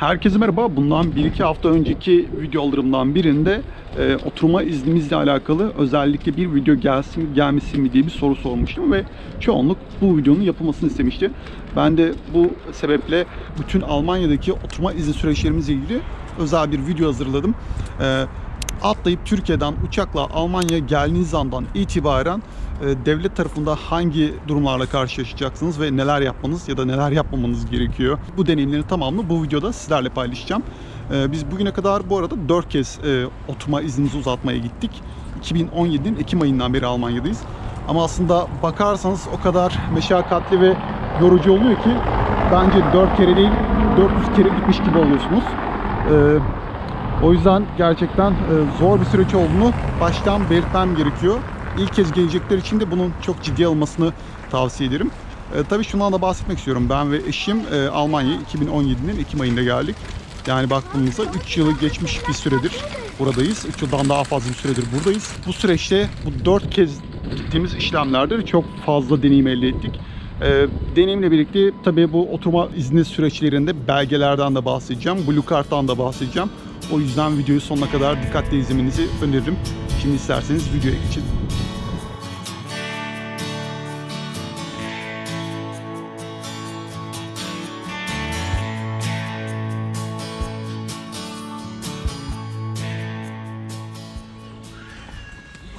Herkese merhaba. Bundan 1-2 hafta önceki videolarımdan birinde e, oturma iznimizle alakalı özellikle bir video gelsin gelmesin mi diye bir soru sormuştum ve çoğunluk bu videonun yapılmasını istemişti. Ben de bu sebeple bütün Almanya'daki oturma izni süreçlerimizle ilgili özel bir video hazırladım. E, atlayıp Türkiye'den uçakla Almanya'ya geldiğiniz andan itibaren e, devlet tarafında hangi durumlarla karşılaşacaksınız ve neler yapmanız ya da neler yapmamanız gerekiyor. Bu deneyimlerin tamamını bu videoda sizlerle paylaşacağım. E, Biz bugüne kadar bu arada 4 kez e, oturma iznimizi uzatmaya gittik. 2017'nin Ekim ayından beri Almanya'dayız. Ama aslında bakarsanız o kadar meşakkatli ve yorucu oluyor ki bence 4 kere değil 400 kere gitmiş gibi oluyorsunuz. E, o yüzden gerçekten e, zor bir süreç olduğunu baştan belirtmem gerekiyor. İlk kez gelecekler için de bunun çok ciddiye alınmasını tavsiye ederim. E, tabii şundan da bahsetmek istiyorum. Ben ve eşim e, Almanya'ya 2017'nin Ekim ayında geldik. Yani baktığımızda 3 yılı geçmiş bir süredir buradayız. 3 yıldan daha fazla bir süredir buradayız. Bu süreçte bu 4 kez gittiğimiz işlemlerde de çok fazla deneyim elde ettik. Ee, deneyimle birlikte tabii bu oturma izni süreçlerinde belgelerden de bahsedeceğim. Blue Card'dan da bahsedeceğim. O yüzden videoyu sonuna kadar dikkatle izlemenizi öneririm. Şimdi isterseniz videoya geçelim.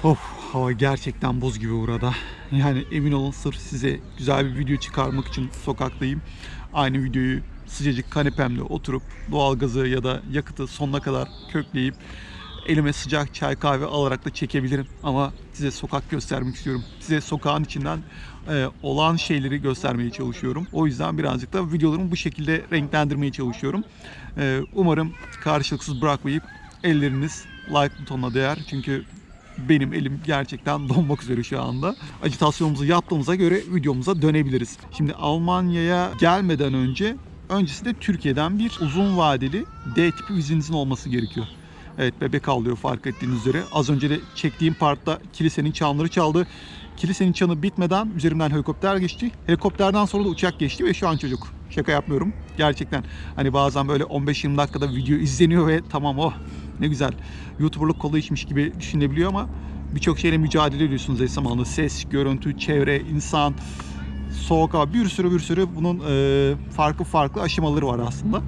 Of hava gerçekten buz gibi burada. Yani emin olun sırf size güzel bir video çıkarmak için sokaktayım. Aynı videoyu sıcacık kanepemde oturup doğalgazı ya da yakıtı sonuna kadar kökleyip elime sıcak çay kahve alarak da çekebilirim. Ama size sokak göstermek istiyorum. Size sokağın içinden e, olan şeyleri göstermeye çalışıyorum. O yüzden birazcık da videolarımı bu şekilde renklendirmeye çalışıyorum. E, umarım karşılıksız bırakmayıp elleriniz like butonuna değer. Çünkü benim elim gerçekten donmak üzere şu anda. Acitasyonumuzu yaptığımıza göre videomuza dönebiliriz. Şimdi Almanya'ya gelmeden önce öncesinde Türkiye'den bir uzun vadeli D tipi vizenizin olması gerekiyor. Evet bebek ağlıyor fark ettiğiniz üzere. Az önce de çektiğim partta kilisenin çanları çaldı. Kilisenin çanı bitmeden üzerimden helikopter geçti. Helikopterden sonra da uçak geçti ve şu an çocuk. Şaka yapmıyorum. Gerçekten hani bazen böyle 15-20 dakikada video izleniyor ve tamam oh ne güzel. YouTuber'lık kola içmiş gibi düşünebiliyor ama birçok şeyle mücadele ediyorsunuz eş zamanlı. Ses, görüntü, çevre, insan, soğuk hava bir sürü bir sürü bunun e, farklı farklı aşamaları var aslında.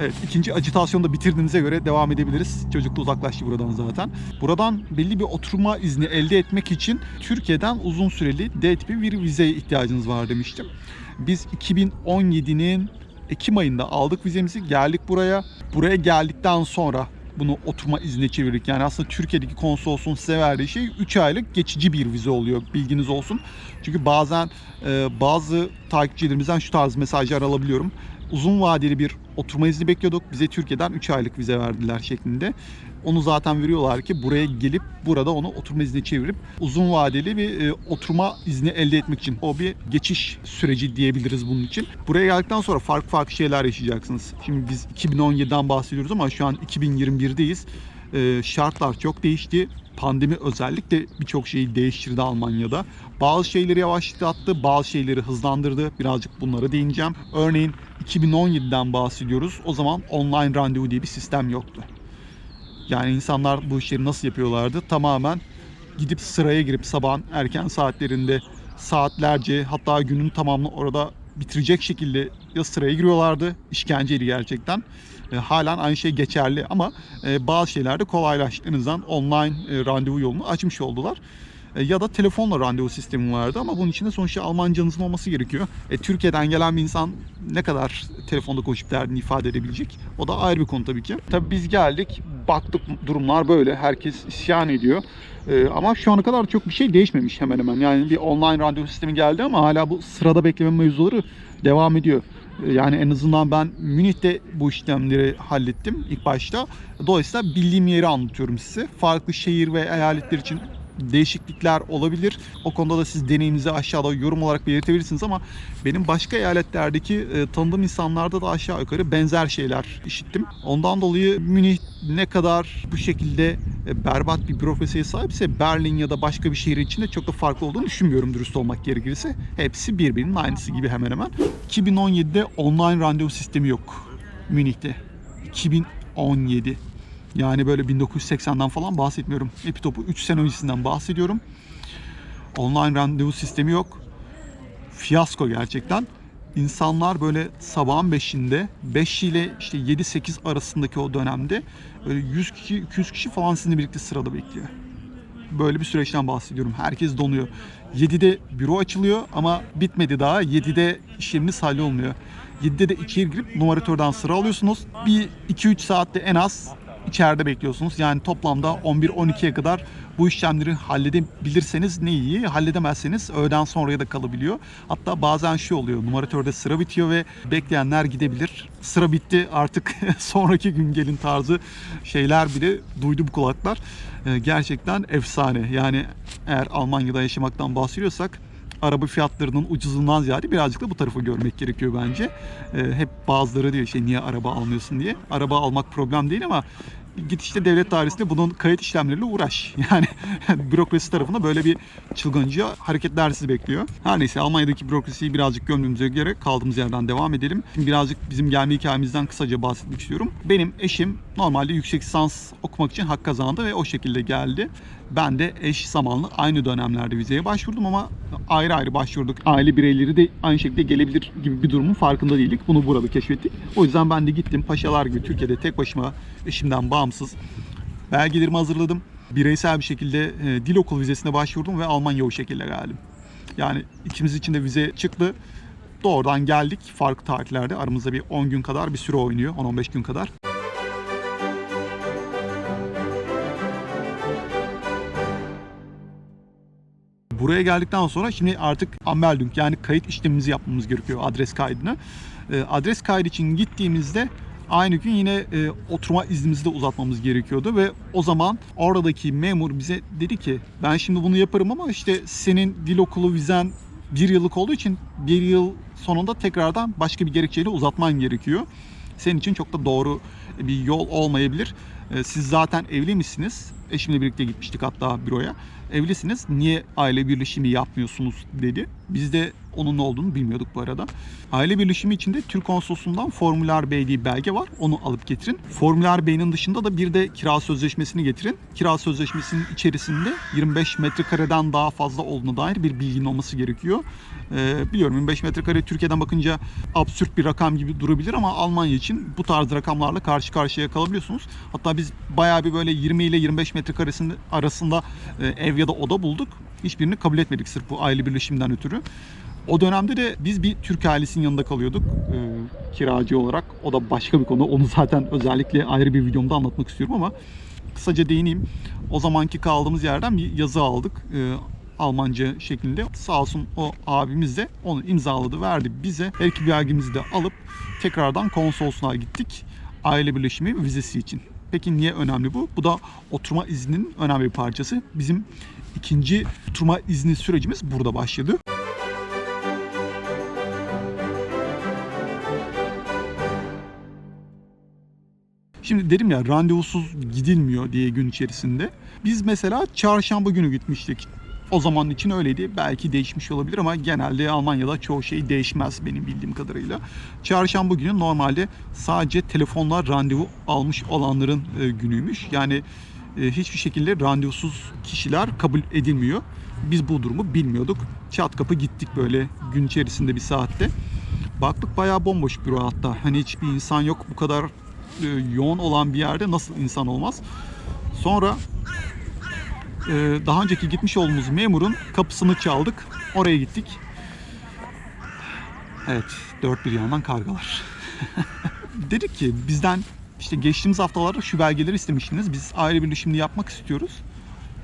Evet ikinci acitasyonu da bitirdiğinize göre devam edebiliriz. Çocuk da uzaklaştı buradan zaten. Buradan belli bir oturma izni elde etmek için Türkiye'den uzun süreli D tipi bir vizeye ihtiyacınız var demiştim. Biz 2017'nin Ekim ayında aldık vizemizi geldik buraya. Buraya geldikten sonra bunu oturma iznine çevirdik. Yani aslında Türkiye'deki konsolosluğun size verdiği şey 3 aylık geçici bir vize oluyor. Bilginiz olsun. Çünkü bazen e, bazı takipçilerimizden şu tarz mesajlar alabiliyorum. Uzun vadeli bir oturma izni bekliyorduk. Bize Türkiye'den 3 aylık vize verdiler şeklinde. Onu zaten veriyorlar ki buraya gelip burada onu oturma izni çevirip uzun vadeli bir e, oturma izni elde etmek için. O bir geçiş süreci diyebiliriz bunun için. Buraya geldikten sonra farklı farklı şeyler yaşayacaksınız. Şimdi biz 2017'den bahsediyoruz ama şu an 2021'deyiz. E, şartlar çok değişti. Pandemi özellikle birçok şeyi değiştirdi Almanya'da. Bazı şeyleri yavaşlattı, bazı şeyleri hızlandırdı. Birazcık bunlara değineceğim. Örneğin 2017'den bahsediyoruz. O zaman online randevu diye bir sistem yoktu. Yani insanlar bu işleri nasıl yapıyorlardı? Tamamen gidip sıraya girip sabahın erken saatlerinde saatlerce hatta günün tamamını orada bitirecek şekilde ya sıraya giriyorlardı. İşkenceydi gerçekten. E, halen aynı şey geçerli ama e, bazı şeylerde kolaylaştı. En azından online e, randevu yolunu açmış oldular. E, ya da telefonla randevu sistemi vardı ama bunun için de sonuçta Almancanızın olması gerekiyor. E, Türkiye'den gelen bir insan ne kadar telefonda konuşup derdini ifade edebilecek? O da ayrı bir konu tabii ki. Tabii biz geldik, baktık durumlar böyle. Herkes isyan ediyor. E, ama şu ana kadar çok bir şey değişmemiş hemen hemen. Yani bir online randevu sistemi geldi ama hala bu sırada bekleme mevzuları devam ediyor. E, Yani en azından ben Münih'te bu işlemleri hallettim ilk başta. Dolayısıyla bildiğim yeri anlatıyorum size. Farklı şehir ve eyaletler için değişiklikler olabilir. O konuda da siz deneyiminizi aşağıda yorum olarak belirtebilirsiniz ama benim başka eyaletlerdeki e, tanıdığım insanlarda da aşağı yukarı benzer şeyler işittim. Ondan dolayı Münih ne kadar bu şekilde e, berbat bir bürokrasiye sahipse Berlin ya da başka bir şehir için de çok da farklı olduğunu düşünmüyorum dürüst olmak gerekirse. Hepsi birbirinin aynısı gibi hemen hemen. 2017'de online randevu sistemi yok. Münih'te. 2017. Yani böyle 1980'den falan bahsetmiyorum. Epitop'u 3 sene öncesinden bahsediyorum. Online randevu sistemi yok. Fiyasko gerçekten. İnsanlar böyle sabahın 5'inde 5 ile işte 7-8 arasındaki o dönemde böyle 100 kişi 200 kişi falan sizinle birlikte sırada bekliyor. Böyle bir süreçten bahsediyorum. Herkes donuyor. 7'de büro açılıyor ama bitmedi daha. 7'de işleminiz hallolmuyor. 7'de de içeri girip numaratörden sıra alıyorsunuz. Bir 2-3 saatte en az içeride bekliyorsunuz. Yani toplamda 11-12'ye kadar bu işlemleri halledebilirseniz ne iyi. Halledemezseniz öğleden sonraya da kalabiliyor. Hatta bazen şey oluyor. Numaratörde sıra bitiyor ve bekleyenler gidebilir. Sıra bitti artık sonraki gün gelin tarzı şeyler bile duydu bu kulaklar. Ee, Gerçekten efsane. Yani eğer Almanya'da yaşamaktan bahsediyorsak araba fiyatlarının ucuzundan ziyade birazcık da bu tarafı görmek gerekiyor bence. Ee, hep bazıları diyor işte niye araba almıyorsun diye. Araba almak problem değil ama git işte devlet dairesinde bunun kayıt işlemleriyle uğraş. Yani bürokrasi tarafında böyle bir çılgınca hareketler sizi bekliyor. Her neyse Almanya'daki bürokrasiyi birazcık gömdüğümüze göre kaldığımız yerden devam edelim. Şimdi birazcık bizim gelme hikayemizden kısaca bahsetmek istiyorum. Benim eşim normalde yüksek lisans okumak için hak kazandı ve o şekilde geldi. Ben de eş zamanlı aynı dönemlerde vizeye başvurdum ama ayrı ayrı başvurduk. Aile bireyleri de aynı şekilde gelebilir gibi bir durumun farkında değildik. Bunu burada keşfettik. O yüzden ben de gittim paşalar gibi Türkiye'de tek başıma eşimden bağımsız belgelerimi hazırladım. Bireysel bir şekilde e, dil okulu vizesine başvurdum ve Almanya o şekilde geldim. Yani ikimiz için de vize çıktı. Doğrudan geldik farklı tarihlerde. Aramızda bir 10 gün kadar bir süre oynuyor. 10-15 gün kadar. Buraya geldikten sonra şimdi artık Anmeldung yani kayıt işlemimizi yapmamız gerekiyor adres kaydını. E, adres kaydı için gittiğimizde aynı gün yine e, oturma iznimizi de uzatmamız gerekiyordu ve o zaman oradaki memur bize dedi ki ben şimdi bunu yaparım ama işte senin dil okulu vizen bir yıllık olduğu için bir yıl sonunda tekrardan başka bir gerekçeyle uzatman gerekiyor. Senin için çok da doğru bir yol olmayabilir. E, Siz zaten evli misiniz? Eşimle birlikte gitmiştik hatta büroya. Evlisiniz. Niye aile birleşimi yapmıyorsunuz dedi. Biz de onun ne olduğunu bilmiyorduk bu arada. Aile birleşimi için de Türk Konsolosluğundan Formüler B diye belge var. Onu alıp getirin. Formüler B'nin dışında da bir de kira sözleşmesini getirin. Kira sözleşmesinin içerisinde 25 metrekareden daha fazla olduğuna dair bir bilginin olması gerekiyor. Ee, biliyorum 25 metrekare Türkiye'den bakınca absürt bir rakam gibi durabilir ama Almanya için bu tarz rakamlarla karşı karşıya kalabiliyorsunuz. Hatta biz bayağı bir böyle 20 ile 25 metrekaresinin arasında e, ev ya da oda bulduk. Hiçbirini kabul etmedik sırf bu aile birleşiminden ötürü. O dönemde de biz bir Türk ailesinin yanında kalıyorduk e, kiracı olarak. O da başka bir konu. Onu zaten özellikle ayrı bir videomda anlatmak istiyorum ama kısaca değineyim. O zamanki kaldığımız yerden bir yazı aldık. E, Almanca şeklinde. Sağ olsun o abimiz de onu imzaladı, verdi bize. Her iki belgemizi de alıp tekrardan konsolosluğa gittik. Aile birleşimi vizesi için. Peki niye önemli bu? Bu da oturma izninin önemli bir parçası. Bizim ikinci oturma izni sürecimiz burada başladı. Şimdi dedim ya randevusuz gidilmiyor diye gün içerisinde. Biz mesela çarşamba günü gitmiştik. O zaman için öyleydi. Belki değişmiş olabilir ama genelde Almanya'da çoğu şey değişmez benim bildiğim kadarıyla. Çarşamba günü normalde sadece telefonla randevu almış olanların e, günüymüş. Yani e, hiçbir şekilde randevusuz kişiler kabul edilmiyor. Biz bu durumu bilmiyorduk. Çat kapı gittik böyle gün içerisinde bir saatte. Baktık bayağı bomboş büro hatta. Hani hiçbir insan yok bu kadar e, yoğun olan bir yerde nasıl insan olmaz? Sonra daha önceki gitmiş olduğumuz memurun kapısını çaldık. Oraya gittik. Evet, dört bir yandan kargalar. Dedik ki bizden işte geçtiğimiz haftalarda şu belgeleri istemiştiniz. Biz aile birleşimini yapmak istiyoruz.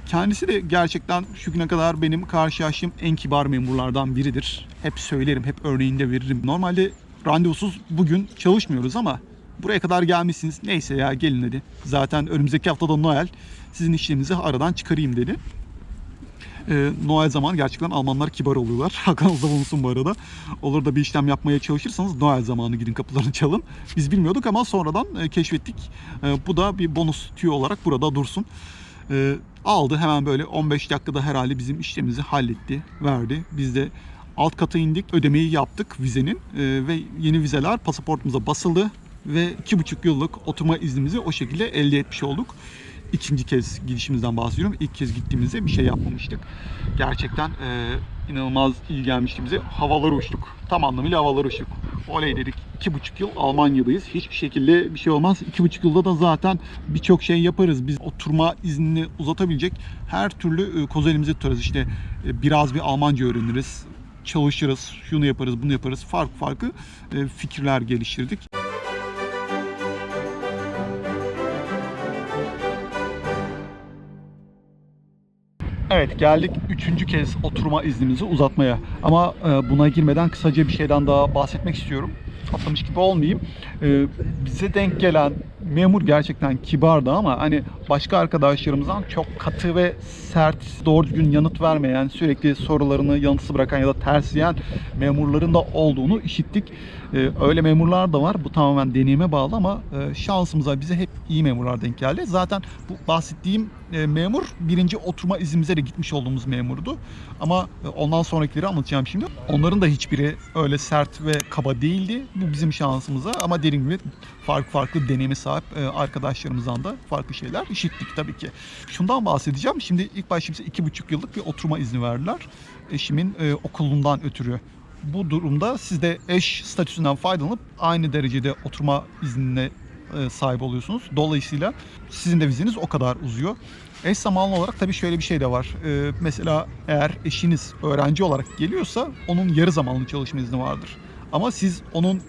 Kendisi de gerçekten şu güne kadar benim karşılaştığım en kibar memurlardan biridir. Hep söylerim, hep örneğinde veririm. Normalde randevusuz bugün çalışmıyoruz ama buraya kadar gelmişsiniz. Neyse ya gelin dedi. Zaten önümüzdeki haftada Noel. Sizin işlerinizi aradan çıkarayım dedi. Ee, Noel zamanı gerçekten Almanlar kibar oluyorlar. Aklınızda bulunsun bu arada. Olur da bir işlem yapmaya çalışırsanız Noel zamanı gidin kapılarını çalın. Biz bilmiyorduk ama sonradan e, keşfettik. E, bu da bir bonus tüyo olarak burada dursun. E, aldı hemen böyle 15 dakikada herhalde bizim işlemimizi halletti, verdi. Biz de alt kata indik, ödemeyi yaptık vizenin e, ve yeni vizeler pasaportumuza basıldı. Ve iki buçuk yıllık oturma iznimizi o şekilde elde etmiş olduk. İkinci kez gidişimizden bahsediyorum. İlk kez gittiğimizde bir şey yapmamıştık. Gerçekten e, inanılmaz iyi gelmişti bize. Havalara uçtuk. Tam anlamıyla havalara uçtuk. Oley dedik. İki buçuk yıl Almanya'dayız. Hiçbir şekilde bir şey olmaz. İki buçuk yılda da zaten birçok şey yaparız. Biz oturma iznini uzatabilecek her türlü e, kozu elimize tutarız. İşte e, biraz bir Almanca öğreniriz. Çalışırız. Şunu yaparız, bunu yaparız. Farklı farklı e, fikirler geliştirdik. Evet geldik üçüncü kez oturma iznimizi uzatmaya. Ama e, buna girmeden kısaca bir şeyden daha bahsetmek istiyorum. Atlamış gibi olmayayım. E, bize denk gelen memur gerçekten kibardı ama hani başka arkadaşlarımızdan çok katı ve sert, doğru düzgün yanıt vermeyen, sürekli sorularını yanıtsız bırakan ya da tersleyen memurların da olduğunu işittik. E, öyle memurlar da var. Bu tamamen deneyime bağlı ama e, şansımıza bize hep iyi memurlar denk geldi. Zaten bu bahsettiğim e, memur birinci oturma iznimize de gitmiş olduğumuz memurdu. Ama e, ondan sonrakileri anlatacağım şimdi. Onların da hiçbiri öyle sert ve kaba değildi. Bu bizim şansımıza ama dediğim gibi farklı farklı deneyime sahip arkadaşlarımızdan da farklı şeyler işittik tabii ki. Şundan bahsedeceğim. Şimdi ilk başta bize iki buçuk yıllık bir oturma izni verdiler. Eşimin okulundan ötürü. Bu durumda siz de eş statüsünden faydalanıp aynı derecede oturma iznine e, sahip oluyorsunuz. Dolayısıyla sizin de vizeniz o kadar uzuyor. Eş zamanlı olarak tabii şöyle bir şey de var. E, mesela eğer eşiniz öğrenci olarak geliyorsa onun yarı zamanlı çalışma izni vardır. Ama siz onun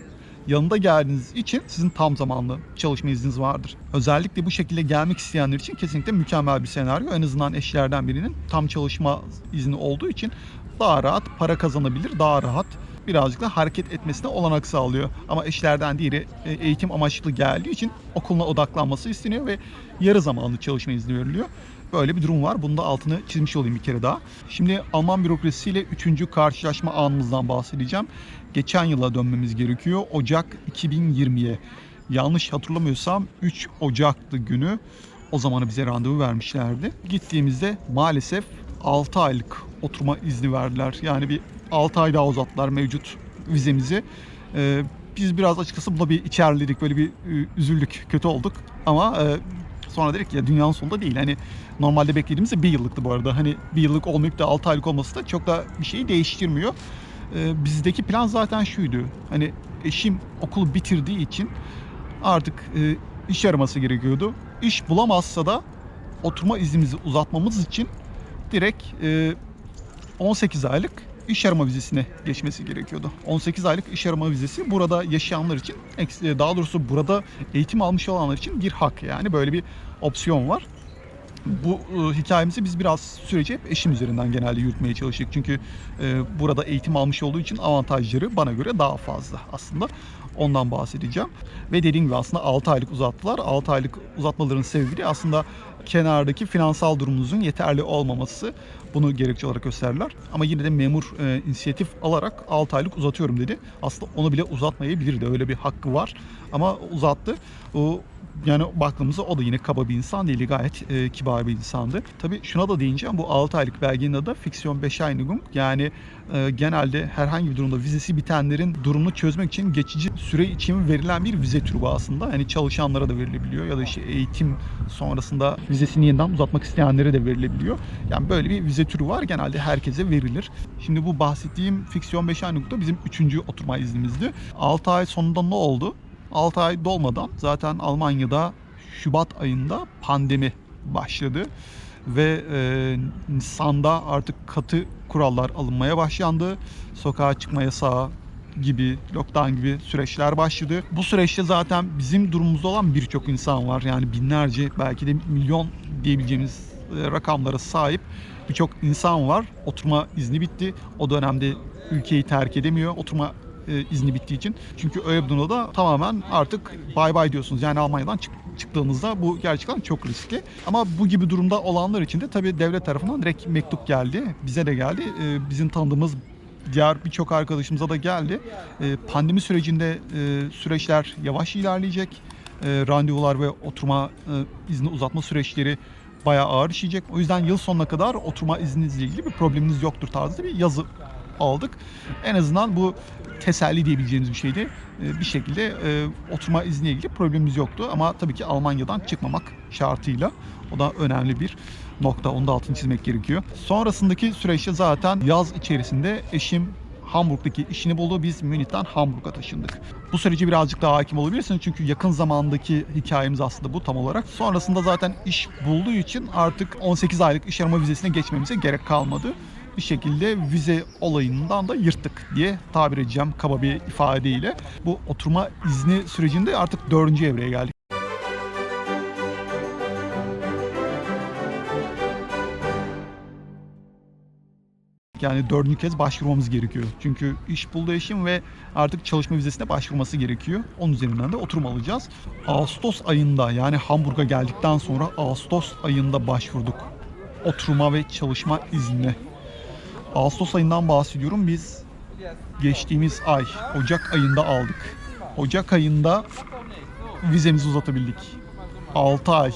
yanında geldiğiniz için sizin tam zamanlı çalışma izniniz vardır. Özellikle bu şekilde gelmek isteyenler için kesinlikle mükemmel bir senaryo. En azından eşlerden birinin tam çalışma izni olduğu için daha rahat para kazanabilir, daha rahat birazcık da hareket etmesine olanak sağlıyor. Ama eşlerden diğeri eğitim amaçlı geldiği için okuluna odaklanması isteniyor ve yarı zamanlı çalışma izni veriliyor. Böyle bir durum var. Bunun da altını çizmiş olayım bir kere daha. Şimdi Alman bürokrasisiyle üçüncü karşılaşma anımızdan bahsedeceğim. Geçen yıla dönmemiz gerekiyor. Ocak 2020'ye. Yanlış hatırlamıyorsam 3 Ocak'tı günü. O zamanı bize randevu vermişlerdi. Gittiğimizde maalesef 6 aylık oturma izni verdiler. Yani bir 6 ay daha uzattılar mevcut vizemizi. Ee, biz biraz açıkçası buna bir içerledik, böyle bir e, üzüldük, kötü olduk. Ama e, sonra dedik ya dünyanın sonunda değil. Hani normalde beklediğimiz bir yıllıktı bu arada. Hani bir yıllık olmayıp da 6 aylık olması da çok da bir şeyi değiştirmiyor. Ee, bizdeki plan zaten şuydu. Hani eşim okulu bitirdiği için artık e, iş araması gerekiyordu. İş bulamazsa da oturma iznimizi uzatmamız için direkt e, 18 aylık iş arama vizesine geçmesi gerekiyordu. 18 aylık iş arama vizesi burada yaşayanlar için, eks- daha doğrusu burada eğitim almış olanlar için bir hak yani böyle bir opsiyon var. Bu e, hikayemizi biz biraz süreci hep eşim üzerinden genelde yürütmeye çalıştık. Çünkü e, burada eğitim almış olduğu için avantajları bana göre daha fazla aslında. Ondan bahsedeceğim. Ve dediğim gibi aslında 6 aylık uzattılar. 6 aylık uzatmaların sebebi aslında kenardaki finansal durumunuzun yeterli olmaması. Bunu gerekçe olarak gösterdiler. Ama yine de memur e, inisiyatif alarak 6 aylık uzatıyorum dedi. Aslında onu bile uzatmayabilirdi. Öyle bir hakkı var. Ama uzattı. O yani baktığımızda o da yine kaba bir insan değil. Gayet e, kibar bir insandı. Tabii şuna da değineceğim. Bu 6 aylık belgenin adı Fiksiyon Bescheinigung. Yani e, genelde herhangi bir durumda vizesi bitenlerin durumunu çözmek için geçici süre için verilen bir vize türü aslında. Hani çalışanlara da verilebiliyor ya da işte eğitim sonrasında vizesini yeniden uzatmak isteyenlere de verilebiliyor. Yani böyle bir vize türü var. Genelde herkese verilir. Şimdi bu bahsettiğim Fiksiyon Bescheinigung da bizim 3. oturma iznimizdi. 6 ay sonunda ne oldu? 6 ay dolmadan zaten Almanya'da Şubat ayında pandemi başladı ve e, Nisan'da artık katı kurallar alınmaya başlandı. Sokağa çıkma yasağı gibi, lockdown gibi süreçler başladı. Bu süreçte zaten bizim durumumuzda olan birçok insan var. Yani binlerce belki de milyon diyebileceğimiz e, rakamlara sahip birçok insan var. Oturma izni bitti. O dönemde ülkeyi terk edemiyor. Oturma e, izni bittiği için. Çünkü durumda da tamamen artık bay bay diyorsunuz. Yani Almanya'dan çık çıktığınızda bu gerçekten çok riskli. Ama bu gibi durumda olanlar için de tabii devlet tarafından direkt mektup geldi. Bize de geldi. E, bizim tanıdığımız diğer birçok arkadaşımıza da geldi. E, pandemi sürecinde süreçler yavaş ilerleyecek. Randevular ve oturma izni uzatma süreçleri bayağı ağır işleyecek. O yüzden yıl sonuna kadar oturma izninizle ilgili bir probleminiz yoktur tarzı bir yazı aldık. En azından bu teselli diyebileceğimiz bir şeydi. E, bir şekilde e, oturma izniyle ilgili problemimiz yoktu. Ama tabii ki Almanya'dan çıkmamak şartıyla. O da önemli bir nokta. Onu da altını çizmek gerekiyor. Sonrasındaki süreçte zaten yaz içerisinde eşim Hamburg'daki işini buldu. Biz Münih'ten Hamburg'a taşındık. Bu süreci birazcık daha hakim olabilirsiniz. Çünkü yakın zamandaki hikayemiz aslında bu tam olarak. Sonrasında zaten iş bulduğu için artık 18 aylık iş arama vizesine geçmemize gerek kalmadı. Bir şekilde vize olayından da yırttık diye tabir edeceğim kaba bir ifadeyle. Bu oturma izni sürecinde artık dördüncü evreye geldik. Yani dördüncü kez başvurmamız gerekiyor. Çünkü iş buldu eşim ve artık çalışma vizesine başvurması gerekiyor. Onun üzerinden de oturum alacağız. Ağustos ayında yani Hamburg'a geldikten sonra Ağustos ayında başvurduk. Oturma ve çalışma iznine. Ağustos ayından bahsediyorum. Biz geçtiğimiz ay Ocak ayında aldık. Ocak ayında vizemizi uzatabildik. 6 ay.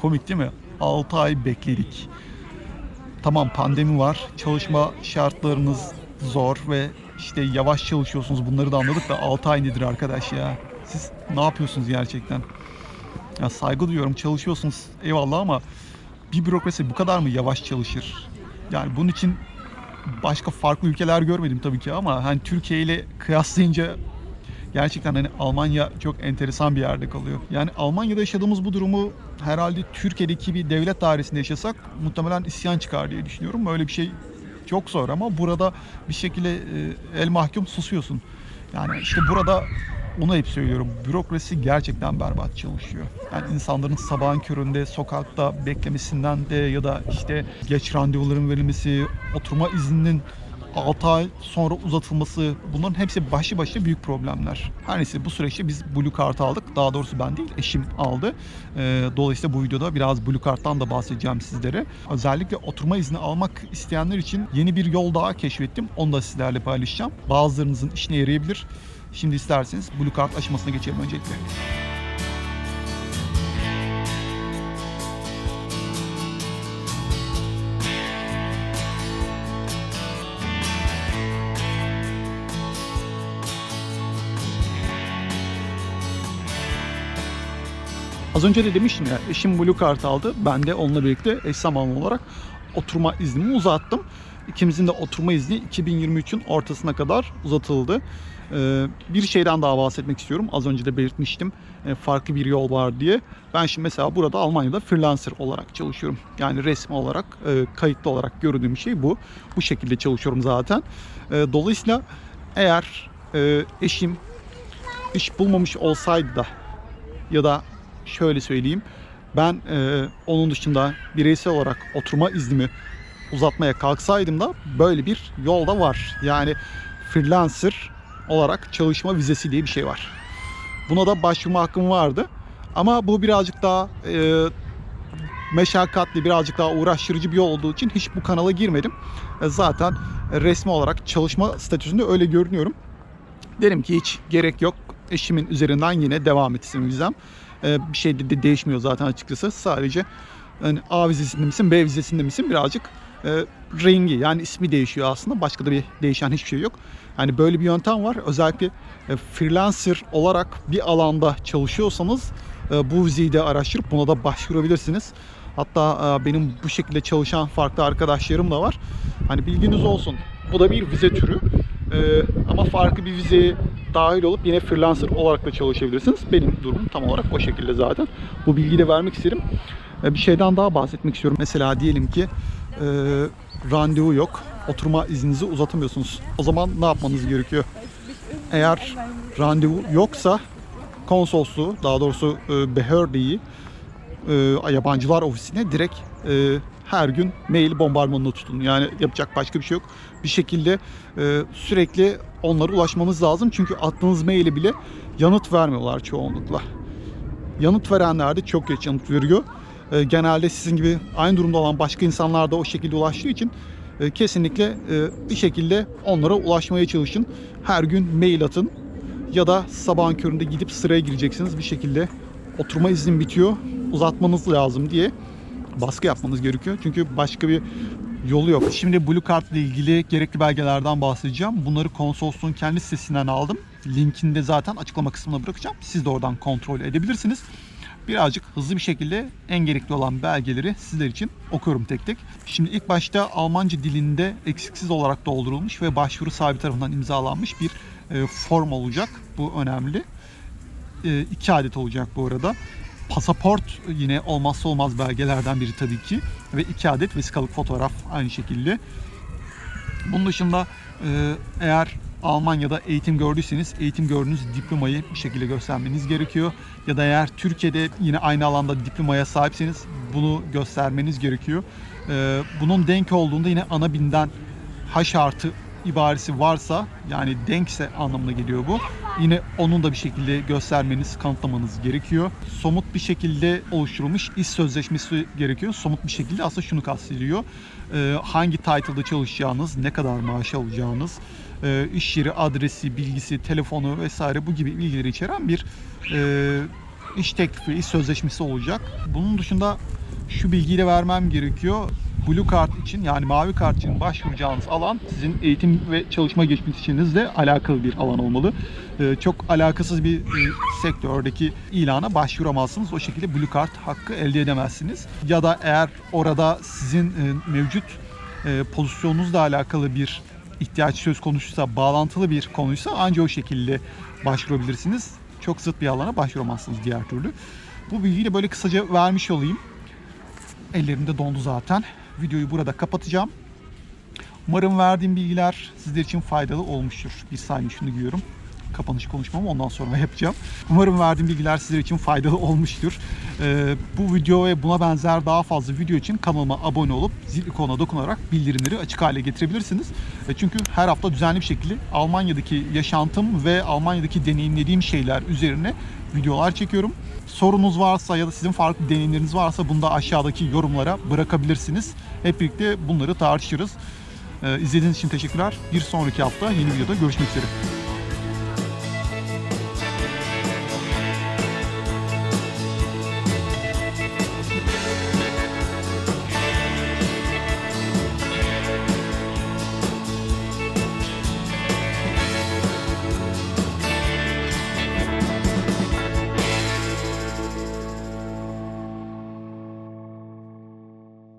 Komik değil mi? 6 ay bekledik. Tamam pandemi var. Çalışma şartlarınız zor ve işte yavaş çalışıyorsunuz. Bunları da anladık da 6 ay nedir arkadaş ya? Siz ne yapıyorsunuz gerçekten? Ya saygı duyuyorum. Çalışıyorsunuz eyvallah ama bir bürokrasi bu kadar mı yavaş çalışır? Yani bunun için başka farklı ülkeler görmedim tabii ki ama hani Türkiye ile kıyaslayınca gerçekten hani Almanya çok enteresan bir yerde kalıyor. Yani Almanya'da yaşadığımız bu durumu herhalde Türkiye'deki bir devlet dairesinde yaşasak muhtemelen isyan çıkar diye düşünüyorum. Öyle bir şey çok zor ama burada bir şekilde e, el mahkum susuyorsun. Yani işte burada onu hep söylüyorum. Bürokrasi gerçekten berbat çalışıyor. Yani insanların sabahın köründe sokakta beklemesinden de ya da işte geç randevuların verilmesi, oturma izninin 6 ay sonra uzatılması bunların hepsi başlı başına büyük problemler. Her neyse bu süreçte biz Blue Card aldık. Daha doğrusu ben değil eşim aldı. Ee, dolayısıyla bu videoda biraz Blue Card'dan da bahsedeceğim sizlere. Özellikle oturma izni almak isteyenler için yeni bir yol daha keşfettim. Onu da sizlerle paylaşacağım. Bazılarınızın işine yarayabilir. Şimdi isterseniz Blue Card aşamasına geçelim öncelikle. Az önce de demiştim ya eşim Blue Card aldı. Ben de onunla birlikte eş zamanlı olarak oturma iznimi uzattım. İkimizin de oturma izni 2023'ün ortasına kadar uzatıldı. Ee, bir şeyden daha bahsetmek istiyorum. Az önce de belirtmiştim. e, farklı bir yol var diye. Ben şimdi mesela burada Almanya'da freelancer olarak çalışıyorum. Yani resmi olarak, e, kayıtlı olarak gördüğüm şey bu. Bu şekilde çalışıyorum zaten. E, dolayısıyla eğer e, eşim iş bulmamış olsaydı da ya da şöyle söyleyeyim. Ben e, onun dışında bireysel olarak oturma iznimi uzatmaya kalksaydım da böyle bir yol da var. Yani freelancer olarak çalışma vizesi diye bir şey var. Buna da başvurma hakkım vardı. Ama bu birazcık daha e, meşakkatli, birazcık daha uğraştırıcı bir yol olduğu için hiç bu kanala girmedim. E, zaten resmi olarak çalışma statüsünde öyle görünüyorum. Derim ki hiç gerek yok. Eşimin üzerinden yine devam etsin vizem. Ee, bir şey de, de değişmiyor zaten açıkçası. Sadece hani A vizesinde misin, B vizesinde misin birazcık e, rengi yani ismi değişiyor aslında. Başka da bir değişen hiçbir şey yok. Yani böyle bir yöntem var. Özellikle e, freelancer olarak bir alanda çalışıyorsanız e, bu vizeyi de araştırıp buna da başvurabilirsiniz. Hatta e, benim bu şekilde çalışan farklı arkadaşlarım da var. Hani bilginiz olsun. Bu da bir vize türü. E, ama farklı bir vizeye dahil olup yine freelancer olarak da çalışabilirsiniz. Benim durumum tam olarak o şekilde zaten. Bu bilgiyi de vermek isterim. E, bir şeyden daha bahsetmek istiyorum. Mesela diyelim ki e, randevu yok. Oturma izninizi uzatamıyorsunuz. O zaman ne yapmanız gerekiyor? Eğer randevu yoksa konsolosluğu, daha doğrusu e, Behörde'yi e, yabancılar ofisine direkt e, her gün mail bombardımanına tutun. Yani yapacak başka bir şey yok. Bir şekilde e, sürekli onlara ulaşmanız lazım. Çünkü attığınız maili bile yanıt vermiyorlar çoğunlukla. Yanıt verenler de çok geç yanıt veriyor. E, genelde sizin gibi aynı durumda olan başka insanlar da o şekilde ulaştığı için e, kesinlikle e, bir şekilde onlara ulaşmaya çalışın. Her gün mail atın ya da sabahın köründe gidip sıraya gireceksiniz bir şekilde oturma iznin bitiyor uzatmanız lazım diye baskı yapmanız gerekiyor. Çünkü başka bir yolu yok. Şimdi Blue Card ile ilgili gerekli belgelerden bahsedeceğim. Bunları konsolosluğun kendi sitesinden aldım. Linkini de zaten açıklama kısmına bırakacağım. Siz de oradan kontrol edebilirsiniz. Birazcık hızlı bir şekilde en gerekli olan belgeleri sizler için okuyorum tek tek. Şimdi ilk başta Almanca dilinde eksiksiz olarak doldurulmuş ve başvuru sahibi tarafından imzalanmış bir e, form olacak. Bu önemli. E, iki adet olacak bu arada. Pasaport yine olmazsa olmaz belgelerden biri tabii ki. Ve iki adet vesikalık fotoğraf aynı şekilde. Bunun dışında e, eğer Almanya'da eğitim gördüyseniz eğitim gördüğünüz diplomayı bir şekilde göstermeniz gerekiyor. Ya da eğer Türkiye'de yine aynı alanda diplomaya sahipseniz bunu göstermeniz gerekiyor. E, bunun denk olduğunda yine ana binden H artı ibaresi varsa yani denkse anlamına geliyor bu. Yine onun da bir şekilde göstermeniz, kanıtlamanız gerekiyor. Somut bir şekilde oluşturulmuş iş sözleşmesi gerekiyor. Somut bir şekilde aslında şunu kastediyor. Ee, hangi title'da çalışacağınız, ne kadar maaş alacağınız, e, iş yeri adresi, bilgisi, telefonu vesaire bu gibi bilgileri içeren bir e, iş teklifi, iş sözleşmesi olacak. Bunun dışında şu bilgiyi de vermem gerekiyor. Blue Card için yani mavi kart için başvuracağınız alan sizin eğitim ve çalışma geçmişinizle alakalı bir alan olmalı. Ee, çok alakasız bir e, sektördeki ilana başvuramazsınız. O şekilde Blue Card hakkı elde edemezsiniz. Ya da eğer orada sizin e, mevcut e, pozisyonunuzla alakalı bir ihtiyaç söz konusuysa, bağlantılı bir konuysa ancak o şekilde başvurabilirsiniz. Çok zıt bir alana başvuramazsınız diğer türlü. Bu bilgiyi de böyle kısaca vermiş olayım. Ellerimde dondu zaten. Videoyu burada kapatacağım. Umarım verdiğim bilgiler sizler için faydalı olmuştur. Bir saniye şunu giyiyorum. Kapanış konuşmamı ondan sonra yapacağım. Umarım verdiğim bilgiler sizler için faydalı olmuştur. Ee, bu video ve buna benzer daha fazla video için kanalıma abone olup zil ikonuna dokunarak bildirimleri açık hale getirebilirsiniz. E, çünkü her hafta düzenli bir şekilde Almanya'daki yaşantım ve Almanya'daki deneyimlediğim şeyler üzerine videolar çekiyorum. Sorunuz varsa ya da sizin farklı deneyimleriniz varsa bunu da aşağıdaki yorumlara bırakabilirsiniz. Hep birlikte bunları tartışırız. Ee, izlediğiniz için teşekkürler. Bir sonraki hafta yeni videoda görüşmek üzere.